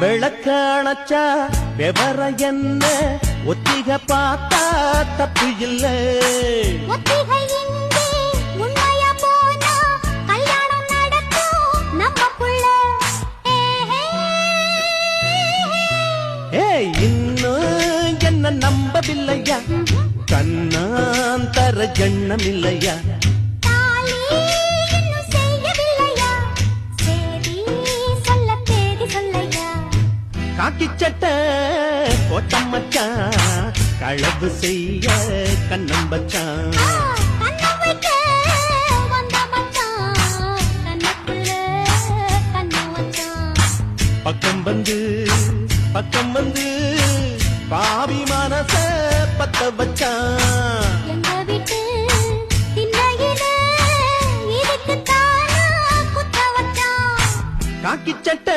விளக்காணச்சா விவர என்ன? ஒத்திக பார்த்தா தப்பு இல்லை. இன்னும் என்ன நம்பவில்லையா? கண்ணான் தர எண்ணம் இல்லையா காக்கி சட்டை கோட்டம் மச்சான் களவு செய்ய கண்ணம் பச்சான் ஆ, கண்ணம் வைக்க வந்த மச்சான் கண்ணுக்குள்ள கண்ணம் வச்சான் பக்கம் வந்து பக்கம் வந்து பாவி மனச பத்த வச்சான் காக்கி சட்டை